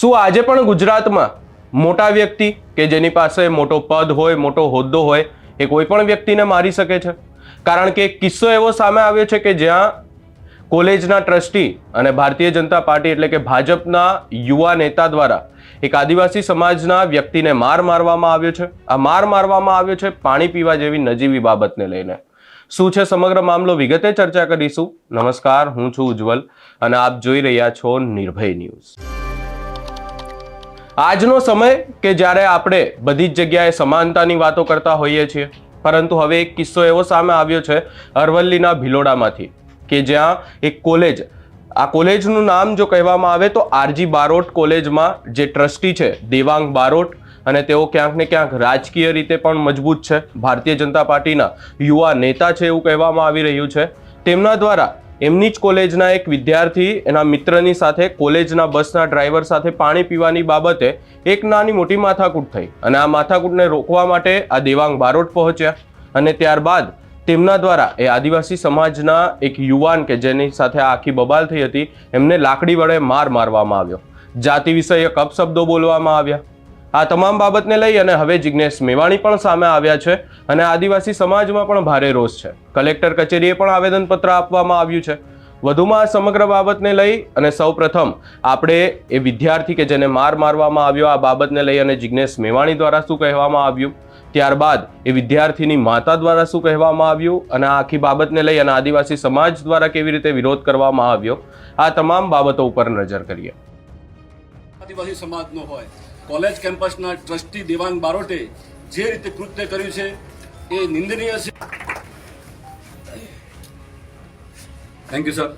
શું આજે પણ ગુજરાતમાં મોટા વ્યક્તિ કે જેની પાસે મોટો પદ હોય, મોટો હોદ્દો હોય, એ કોઈ પણ વ્યક્તિને મારી શકે છે? કારણ કે એક કિસ્સો એવો સામે આવ્યો છે કે જ્યાં કોલેજના ટ્રસ્ટી અને ભારતીય જનતા પાર્ટી એટલે કે ભાજપના યુવા નેતા દ્વારા એક આદિવાસી સમાજના વ્યક્તિને માર મારવામાં આવ્યો છે. આ માર મારવામાં આવ્યો છે પાણી પીવા જેવી નજીવી બાબતને લઈને. શું છે સમગ્ર મામલો? વિગતે ચર્ચા કરીશું. નમસ્કાર, હું છું ઉજ્જવલ અને આપ જોઈ રહ્યા છો નિર્ભય ન્યૂઝ. આજનો સમય કે જ્યારે આપણે બધી જ જગ્યાએ સમાનતાની વાતો કરતા હોઈએ છીએ, પરંતુ હવે એક કિસ્સો એવો સામે આવ્યો છે અરવલ્લીના ભિલોડામાંથી, કે જ્યાં એક કોલેજ, આ કોલેજનું નામ જો કહેવામાં આવે તો આરજી બારોટ કોલેજમાં જે ટ્રસ્ટી છે, દેવાંગ બારોટ, અને તેઓ ક્યાંક ને ક્યાંક રાજકીય રીતે પણ મજબૂત છે. ભારતીય જનતા પાર્ટીના યુવા નેતા છે એવું કહેવામાં આવી રહ્યું છે. તેમના દ્વારા એમની જ કોલેજના એક વિદ્યાર્થી એના મિત્રની સાથે કોલેજના બસના ડ્રાઈવર સાથે પાણી પીવાની બાબતે એક નાની મોટી માથાકૂટ થઈ અને આ માથાકૂટને રોકવા માટે આ દેવાંગ બારોટ પહોંચ્યા અને ત્યારબાદ તેમના દ્વારા એ આદિવાસી સમાજના એક યુવાન કે જેની સાથે આખી બબાલ થઈ હતી, એમને લાકડી વડે માર મારવામાં આવ્યો. જાતિ વિષયક અપશબ્દો બોલવામાં આવ્યા. આ તમામ બાબતને લઈ અને હવે જિજ્ઞેશ મેવાણી પણ સામે આવ્યા છે અને આદિવાસી સમાજમાં પણ ભારે રોષ છે. કલેક્ટર કચેરીએ પણ આવેદનપત્ર આપવામાં આવ્યું છે. વધુમાં આ સમગ્ર બાબતને લઈ અને સૌપ્રથમ આપણે એ વિદ્યાર્થી કે જેને માર મારવામાં આવ્યો આ બાબતને લઈ અને જિજ્ઞેશ મેવાણી દ્વારા શું કહેવામાં આવ્યું? ત્યારબાદ એ વિદ્યાર્થીની માતા દ્વારા શું કહેવામાં આવ્યું? અને આ આખી બાબતને લઈ અને આદિવાસી સમાજ દ્વારા કેવી રીતે વિરોધ કરવામાં આવ્યો? આ તમામ બાબતો ઉપર નજર કરીએ. આદિવાસી સમાજનો હોય. કોલેજ કેમ્પસના ટ્રસ્ટી દેવાંગ બારોટે જે રીતે કૃત્ય કર્યું છે એ નિંદનીય છે. થેન્ક યુ સર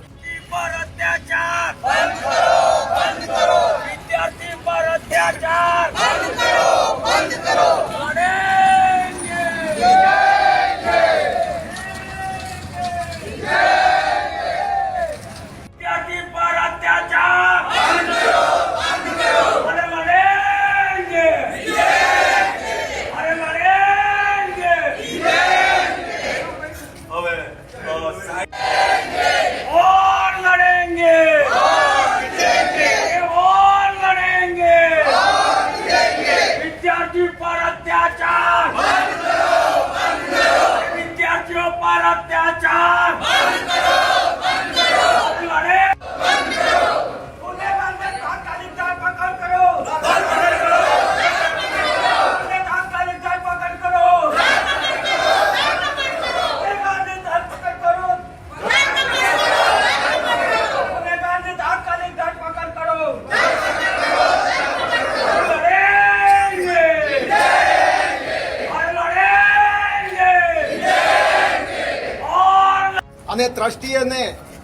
અત્યાચાર! અત્યાચાર! અને ટ્રસ્ટીઓને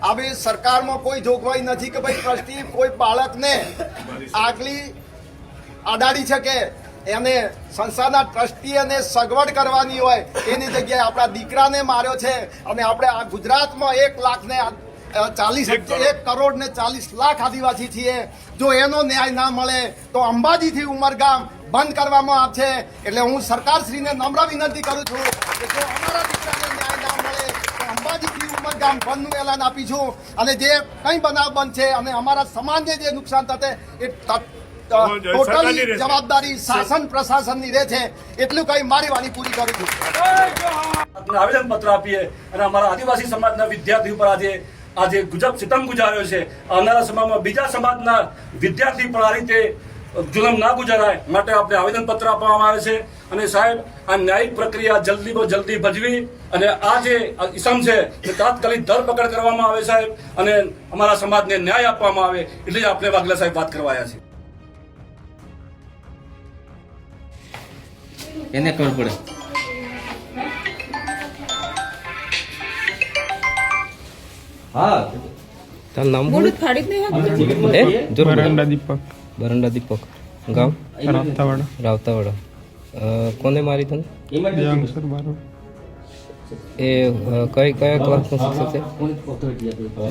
આવી સરકારમાં કોઈ જોગવાઈ નથી કે ભાઈ ટ્રસ્ટી કોઈ બાળકને આગલી અડાડી શકે. એને સંસ્થાના ટ્રસ્ટીઓને સગવડ કરવાની હોય એની જગ્યાએ આપણા દીકરાને માર્યો છે અને આપણે આ ગુજરાતમાં એક લાખને ચાલીસ એક કરોડ. ને ચાલીસ લાખ આદિવાસી છીએ. જો એનો ન્યાય ના મળે તો અંબાજીથી ઉમરગામ બંધ કરવામાં આવશે. એટલે હું સરકારશ્રીને નમ્ર વિનંતી કરું છું કે જો અમારા દીકરાને અંબાજીથી ઉમરગામ બંધનું એલાન આપીશું અને જે કંઈ બનાવ બનશે અને અમારા સમાજને જે નુકસાન થશે એ ત- ત- ટોટલી જવાબદારી શાસન પ્રશાસનની રહે છે એટલું કઈ મારી વાણી પૂરી કરું છું. આપને આવેદન પત્ર આપીએ અને અમારા આદિવાસી સમાજના વિદ્યાર્થી ઉપર આજે આજે ગુજબ સિતમ ગુજાર્યો છે. આવનારા સમયમાં બીજા સમાજના વિદ્યાર્થી પણ આ રીતે જુલમ ના ગુજારાય માટે આપણે આવેદન પત્ર આપવામાં આવે છે. અને સાહેબ આ ન્યાયિક પ્રક્રિયા જલ્દીમાં જલ્દી ભજવી અને આ જે ઇસમ છે તે તાત્કાલિક ધરપકડ કરવામાં આવે સાહેબ અને અમારા સમાજને ન્યાય આપવામાં આવે એટલે જ આપણે વાઘલા સાહેબ વાત કરવાયા છે. એને ખબર પડે. હા તાર નામ બોલું જ નહીં હતું એ જોર દીપક. બરંડા દીપક. ગામ? રાવતાવાડા. રાવતાવાડા. કોને મારી તને એ કઈ કયા ક્લાસનો શિક્ષક છે?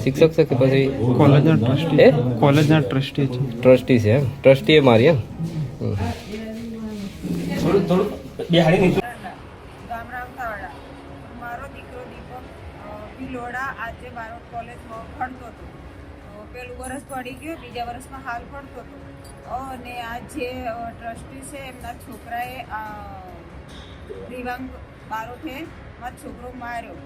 શિક્ષક છે કે પછી? કોલેજના ટ્રસ્ટી. એ કોલેજના ટ્રસ્ટી છે. ટ્રસ્ટી છે એમ? ટ્રસ્ટીએ મારી એમ. ગામ મારો દીકરો દીપક ભિલોડા આજે બારોટ કોલેજમાં ભણતો હતો. પેલું વરસ પડી ગયું, બીજા વર્ષમાં હાલ પડતો હતો અને આ જે ટ્રસ્ટી છે, એમના છોકરાએ દિવાંગ બારોઠે મારો છોકરો માર્યો.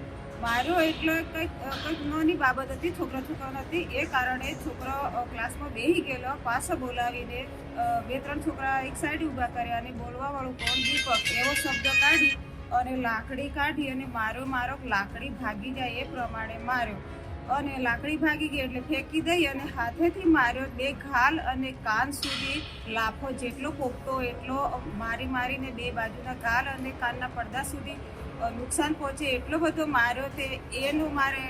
માર્યો એટલે કંઈક કંઈક નોની બાબત હતી, છોકરો છોકરો નથી. એ કારણે છોકરો ક્લાસમાં બેહી ગયેલો, પાછો બોલાવીને બે ત્રણ છોકરા એક સાઈડ ઊભા કર્યા અને બોલવાવાળું કોણ? દીપક. એવો શબ્દ કાઢી અને લાકડી કાઢી અને મારો મારો લાકડી ભાગી જાય એ પ્રમાણે માર્યો. અને લાકડી ભાગી ગઈ એટલે ફેંકી દઈ અને હાથેથી માર્યો બે ઘાલ અને કાન સુધી લાફો જેટલો પોખતો એટલો મારી મારીને બે બાજુના ઘાલ અને કાનના પડદા સુધી નુકસાન પહોંચે એટલો બધો માર્યો તે એનું મારે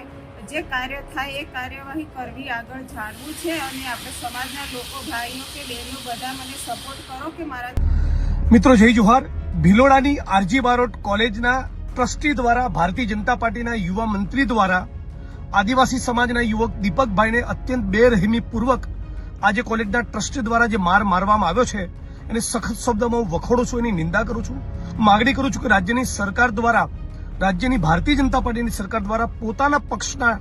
જે કાર્ય થાય એ કાર્યવાહી કરવી આગળ જાણવું છે અને આપણે સમાજના લોકો, ભાઈઓ કે બહેનો બધા મને સપોર્ટ કરો કે મારા મિત્રો, જય જોહાર. ભિલોડાની આરજી બારોટ કોલેજના ટ્રસ્ટી દ્વારા, ભારતીય જનતા પાર્ટીના યુવા મંત્રી દ્વારા આદિવાસી સમાજના યુવક દીપકભાઈને અત્યંત બેરહેમીપૂર્વક આજે કોલેજના ટ્રસ્ટી દ્વારા જે માર મારવામાં આવ્યો છે, એને સખત શબ્દમાં હું વખોડું છું, એની નિંદા કરું છું. માગણી કરું છું કે રાજ્યની સરકાર દ્વારા, રાજ્યની ભારતીય જનતા પાર્ટીની સરકાર દ્વારા પોતાના પક્ષના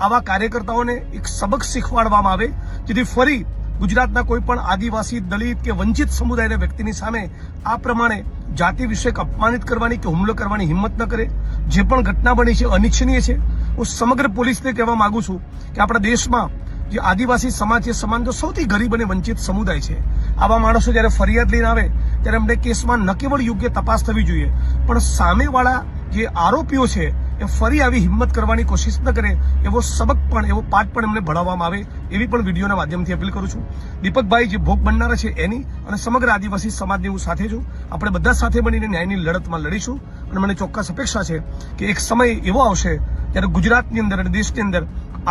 આવા કાર્યકર્તાઓને એક સબક શીખવાડવામાં આવે, જેથી ફરી ગુજરાતના કોઈ પણ આદિવાસી દલિત કે વંચિત સમુદાયના વ્યક્તિની સામે આ પ્રમાણે જાતિ વિષયક અપમાનિત કરવાની કે હુમલો કરવાની હિંમત ન કરે, જે પણ ઘટના બની છે, અનિચ્છનીય છે હું સમગ્ર પોલીસને કહેવા માંગુ છું કે આપણા દેશમાં જે આદિવાસી સમાજ છે સમાજનો સૌથી ગરીબ અને વંચિત સમુદાય છે. આવા માણસો જ્યારે ફરિયાદ લઈને આવે, ત્યારે એમને કેસમાં ન કેવળ યોગ્ય તપાસ થવી જોઈએ, પણ સામેવાળા જે આરોપીઓ છે એ ફરી આવી હિંમત કરવાની કોશિશ ન કરે એવો સબક પણ, એવો પાઠ પણ એમને ભણાવવામાં આવે એવી પણ વિડીયોના માધ્યમથી અપીલ કરું છું. દીપકભાઈ જે ભોગ બનનારા છે એની અને સમગ્ર આદિવાસી સમાજની હું સાથે છું. આપણે બધા સાથે મળીને ન્યાયની લડતમાં લડીશું અને મને ચોક્કસ અપેક્ષા છે કે એક સમય એવો આવશે જ્યારે ગુજરાતની અંદર અને દેશની અંદર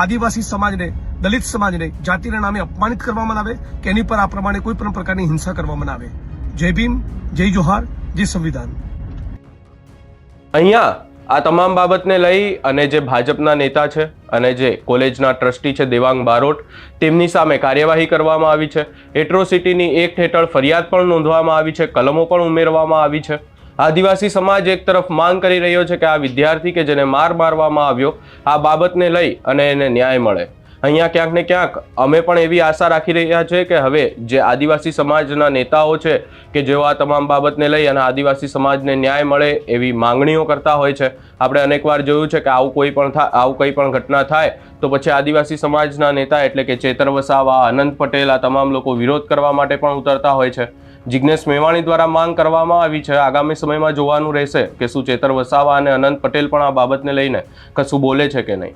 આદિવાસી સમાજને, દલિત સમાજને જાતિના નામે અપમાનિત કરવામાં આવે કે એની પર આ પ્રમાણે કોઈ પણ પ્રકારની હિંસા કરવામાં આવે. જય ભીમ, જય જોહાર, જય સંવિધાન. અહીંયા આ તમામ બાબતને લઈ અને જે ભાજપના નેતા છે અને જે કોલેજના ટ્રસ્ટી છે દેવાંગ બારોટ, તેમની સામે કાર્યવાહી કરવામાં આવી છે. એટ્રોસિટીની એક્ટ હેઠળ ફરિયાદ પણ નોંધવામાં આવી છે, કલમો પણ ઉમેરવામાં આવી છે. આદિવાસી સમાજ એક તરફ માંગ કરી રહ્યો છે કે આ વિદ્યાર્થી કે જેને માર મારવામાં આવ્યો, આ બાબતને લઈ અને એને ન્યાય મળે. અહીંયા ક્યાંક ને ક્યાંક અમે પણ એવી આશા રાખી રહ્યા છે કે હવે જે આદિવાસી સમાજના નેતાઓ છે કે જેઓ આ તમામ બાબતને લઈ અને આદિવાસી સમાજને ન્યાય મળે એવી માંગણીઓ કરતા હોય છે, આપણે અનેકવાર જોયું છે કે આવું કોઈ પણ થાય આવું કંઈ પણ ઘટના થાય તો પછી આદિવાસી સમાજના નેતા એટલે કે ચેતર વસાવા, અનંત પટેલ આ તમામ લોકો વિરોધ કરવા માટે પણ ઉતરતા હોય છે. જિજ્ઞેશ મેવાણી દ્વારા માંગ કરવામાં આવી છે. આગામી સમયમાં જોવાનું રહેશે કે શું ચેતર વસાવા અને અનંત પટેલ પણ આ બાબતને લઈને કશું બોલે છે કે નહીં.